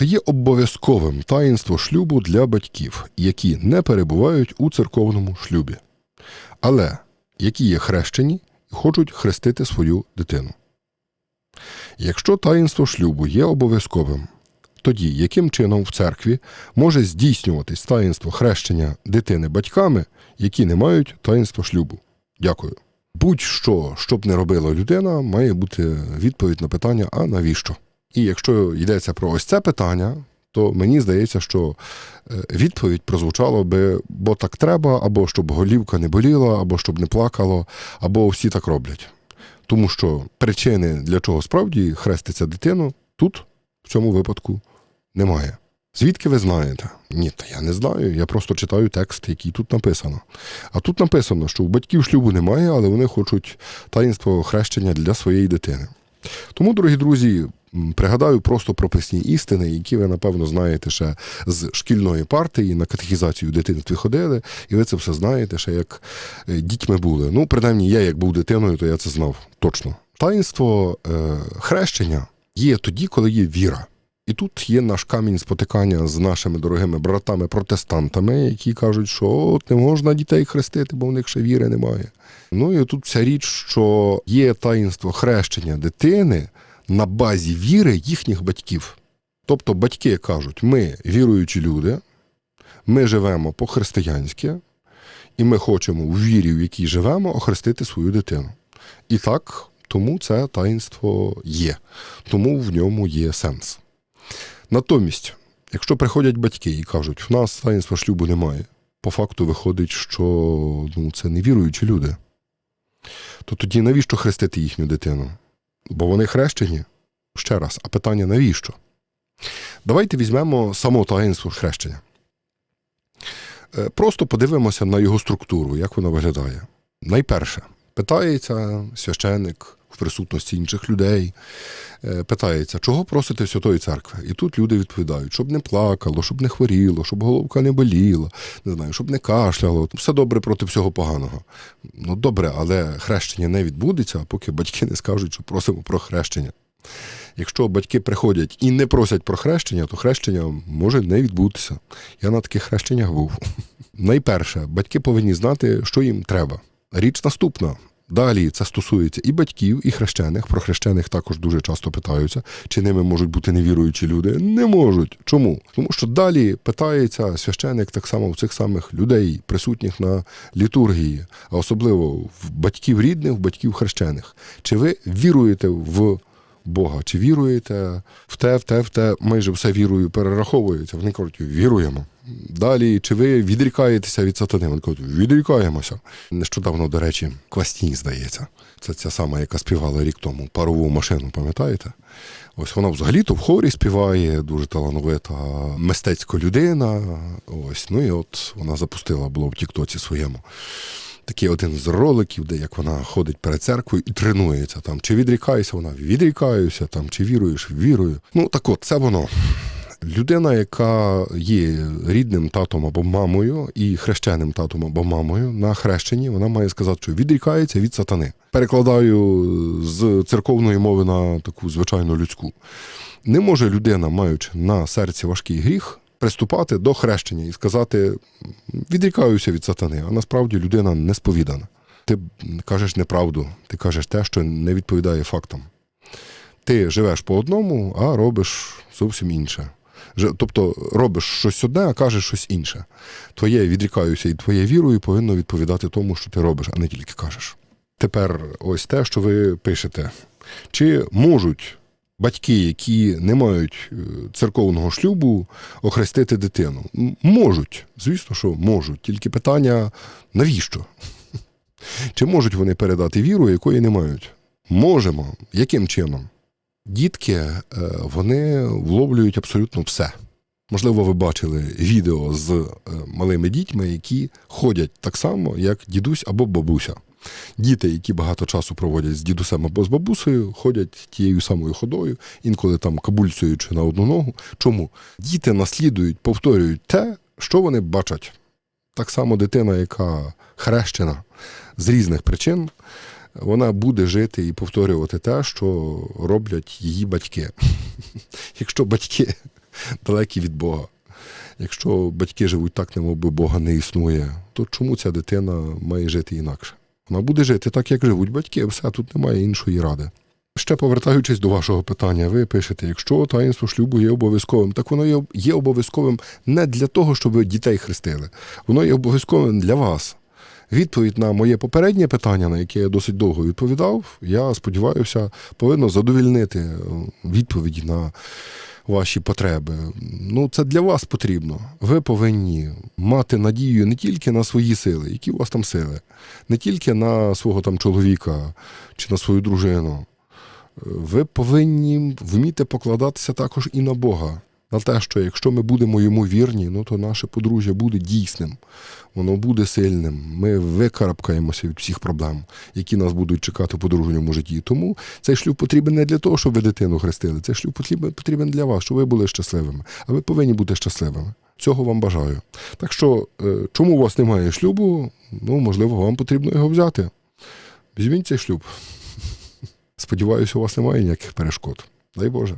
Чи є обов'язковим таїнство шлюбу для батьків, які не перебувають у церковному шлюбі, але які є хрещені і хочуть хрестити свою дитину? Якщо таїнство шлюбу є обов'язковим, тоді яким чином в церкві може здійснюватись таїнство хрещення дитини батьками, які не мають таїнства шлюбу? Дякую. Будь-що, що б не робила людина, має бути відповідь на питання, а навіщо? І якщо йдеться про ось це питання, то мені здається, що е, відповідь прозвучала би, бо так треба, або щоб голівка не боліла, або щоб не плакало, або всі так роблять. Тому що причини, для чого справді хреститься дитину, тут, в цьому випадку, немає. Звідки ви знаєте? Ні, та я не знаю. Я просто читаю текст, який тут написано. А тут написано, що у батьків шлюбу немає, але вони хочуть таїнство хрещення для своєї дитини. Тому, дорогі друзі, пригадаю просто прописні істини, які ви, напевно, знаєте ще з шкільної партії, на катехізацію в дитинстві ходили, і ви це все знаєте, ще як е, дітьми були. Ну, принаймні, я як був дитиною, то я це знав точно. Таїнство е, хрещення є тоді, коли є віра. І тут є наш камінь спотикання з нашими дорогими братами-протестантами, які кажуть, що от не можна дітей хрестити, бо в них ще віри немає. Ну і тут вся річ, що є таїнство хрещення дитини на базі віри їхніх батьків. Тобто батьки кажуть, ми віруючі люди, ми живемо по-християнськи, і ми хочемо в вірі, в якій живемо, охрестити свою дитину. І так, тому це таїнство є, тому в ньому є сенс. Натомість, якщо приходять батьки і кажуть, в нас таїнства шлюбу немає, по факту виходить, що ну, це невіруючі люди, то тоді навіщо хрестити їхню дитину? Бо вони хрещені? Ще раз, а питання навіщо? Давайте візьмемо само таїнство хрещення. Е, Просто подивимося на його структуру, як воно виглядає. Найперше, питається священник в присутності інших людей, е, питається, чого просите Святої Церкви? І тут люди відповідають, щоб не плакало, щоб не хворіло, щоб головка не боліла, не знаю, щоб не кашляло. Все добре проти всього поганого. Ну добре, але хрещення не відбудеться, поки батьки не скажуть, що просимо про хрещення. Якщо батьки приходять і не просять про хрещення, то хрещення може не відбутися. Я на таких хрещеннях був. Найперше, батьки повинні знати, що їм треба. Річ наступна. Далі це стосується і батьків, і хрещених. Про хрещених також дуже часто питаються, чи ними можуть бути невіруючі люди. Не можуть. Чому? Тому що далі питається священик так само в цих самих людей, присутніх на літургії, а особливо в батьків рідних, в батьків хрещених. Чи ви віруєте в Бога? Чи віруєте в те, в те, в те, майже все вірою перераховується? Вони кажуть, віруємо. Далі, чи ви відрікаєтеся від сатани? Вони кажуть, відрікаємося. Нещодавно, до речі, Квастій, здається. Це ця сама, яка співала рік тому парову машину, пам'ятаєте? Ось вона взагалі-то в хорі співає, дуже талановита мистецька людина. Ось, ну і от вона запустила було в Тіктоці своєму. Такий один з роликів, де як вона ходить перед церквою і тренується там. Чи відрікаєшся вона? Відрікаюся, там, чи віруєш, вірую. Ну так от, це воно. Людина, яка є рідним татом або мамою і хрещеним татом або мамою на хрещенні, вона має сказати, що відрікається від сатани. Перекладаю з церковної мови на таку звичайну людську. Не може людина, маючи на серці важкий гріх, приступати до хрещення і сказати відрікаюся від сатани, а насправді людина не сповідана. Ти кажеш неправду, ти кажеш те, що не відповідає фактам. Ти живеш по одному, а робиш зовсім інше. Тобто робиш щось одне, а кажеш щось інше. Твоє відрікаюся і твоє вірою повинно відповідати тому, що ти робиш, а не тільки кажеш. Тепер ось те, що ви пишете. Чи можуть батьки, які не мають е, церковного шлюбу, охрестити дитину? Можуть, звісно, що можуть. Тільки питання навіщо? Чи можуть вони передати віру, якої не мають? Можемо. Яким чином? Дітки е, вони вловлюють абсолютно все. Можливо, ви бачили відео з е, малими дітьми, які ходять так само, як дідусь або бабуся. Діти, які багато часу проводять з дідусем або з бабусею, ходять тією самою ходою, інколи там кабульцюючи на одну ногу. Чому? Діти наслідують, повторюють те, що вони бачать. Так само дитина, яка хрещена з різних причин, вона буде жити і повторювати те, що роблять її батьки. Якщо батьки далекі від Бога. Якщо батьки живуть так, немов би Бога не існує, то чому ця дитина має жити інакше? Вона буде жити так, як живуть батьки, все тут немає іншої ради. Ще повертаючись до вашого питання, ви пишете, якщо таїнство шлюбу є обов'язковим, так воно є- обов'язковим не для того, щоб ви дітей хрестили. Воно є обов'язковим для вас. Відповідь на моє попереднє питання, на яке я досить довго відповідав, я сподіваюся, повинно задовільнити е, відповіді на ваші потреби. Ну, це для вас потрібно. Ви повинні мати надію не тільки на свої сили, які у вас там сили, не тільки на свого там чоловіка чи на свою дружину. Ви повинні вміти покладатися також і на Бога. На те, що якщо ми будемо йому вірні, ну то наше подружжя буде дійсним, воно буде сильним. Ми викарабкаємося від всіх проблем, які нас будуть чекати в подружньому житті. Тому цей шлюб потрібен не для того, щоб ви дитину хрестили. Цей шлюб потрібен, для вас, щоб ви були щасливими. А ви повинні бути щасливими. Цього вам бажаю. Так що, е, чому у вас немає шлюбу? Ну, можливо, вам потрібно його взяти. Візьміть цей шлюб. Сподіваюся, у вас немає ніяких перешкод. Дай Боже.